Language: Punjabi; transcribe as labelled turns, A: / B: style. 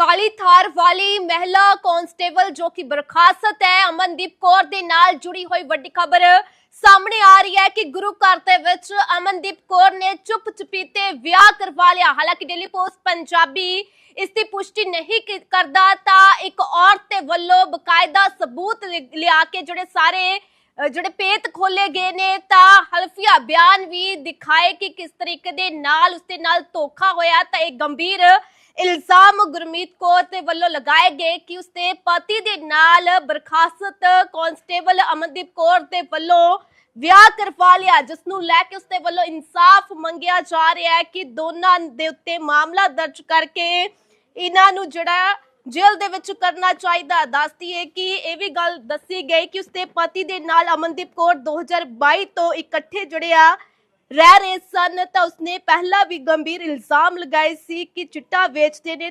A: ਕਾਲੀ ਥਾਰ ਵਾਲੀ ਮਹਿਲਾ ਕਾਂਸਟੇਬਲ ਜੋ ਕਿ ਬਰਖਾਸਤ ਹੈ, ਅਮਨਦੀਪ ਕੌਰ ਦੇ ਨਾਲ ਜੁੜੀ ਹੋਈ ਵੱਡੀ ਖਬਰ ਸਾਹਮਣੇ ਆ ਰਹੀ ਹੈ ਕਿ ਗੁਰੂ ਘਰ ਦੇ ਵਿੱਚ ਅਮਨਦੀਪ ਕੌਰ ਨੇ ਚੁੱਪ ਚਪੀਤੇ ਵਿਆਹ ਕਰਵਾ ਲਿਆ। ਹਾਲਾਂਕਿ ਡੇਲੀ ਪੋਸਟ ਪੰਜਾਬੀ ਇਸ ਦੀ ਪੁਸ਼ਟੀ ਨਹੀਂ ਕਰਦਾ ਤਾਂ ਇੱਕ ਔਰਤ ਦੇ ਵੱਲੋਂ ਬਕਾਇਦਾ ਸਬੂਤ ਲਿਆ ਕੇ ਜਿਹੜੇ ਸਾਰੇ ਜਿਹੜੇ ਪੇਤ ਖੋਲੇ ਗਏ ਨੇ, ਤਾਂ ਹਲਫੀਆ ਬਿਆਨ ਵੀ ਦਿਖਾਏ ਕਿ ਕਿਸ ਤਰੀਕੇ ਦੇ ਨਾਲ ਉਸਦੇ ਨਾਲ ਧੋਖਾ ਹੋਇਆ ਤਾਂ ਇਹ ਗੰਭੀਰ ਇਲਜ਼ਾਮ ਗੁਰਮੀਤ ਕੌਰ ਦੇ ਵੱਲੋਂ ਲਗਾਏ ਗਏ ਕਿ ਉਸਦੇ ਪਤੀ ਦੇ ਨਾਲ ਬਰਖਾਸਤ ਕਾਂਸਟੇਬਲ ਅਮਨਦੀਪ ਕੌਰ ਦੇ ਵੱਲੋਂ ਵਿਆਹ ਕਰਵਾ ਲਿਆ ਜਿਸ ਨੂੰ ਲੈ ਕੇ ਉਸਦੇ ਵੱਲੋਂ ਇਨਸਾਫ ਮੰਗਿਆ ਜਾ ਰਿਹਾ ਹੈ ਕਿ ਦੋਨਾਂ ਦੇ ਉੱਤੇ ਮਾਮਲਾ ਦਰਜ ਕਰਕੇ ਇਹਨਾਂ ਨੂੰ ਜਿਹੜਾ ਜੇਲ੍ਹ ਦੇ ਵਿੱਚ ਕਰਨਾ ਚਾਹੀਦਾ। ਦੱਸਦੀ ਹੈ ਕਿ ਇਹ ਵੀ ਗੱਲ ਦੱਸੀ ਗਈ ਕਿ ਉਸਦੇ ਪਤੀ ਦੇ ਨਾਲ ਅਮਨਦੀਪ ਕੌਰ 2022 ਤੋਂ ਇਕੱਠੇ ਜਿਹੜੇ ਆ ਰਹਿ ਰਹੇ ਸਨ ਤਾਂ ਉਸਨੇ ਪਹਿਲਾਂ ਵੀ ਗੰਭੀਰ ਇਲਜ਼ਾਮ ਲਗਾਏ ਸੀ ਕਿ ਚਿੱਟਾ ਵੇਚਦੇ ਨੇ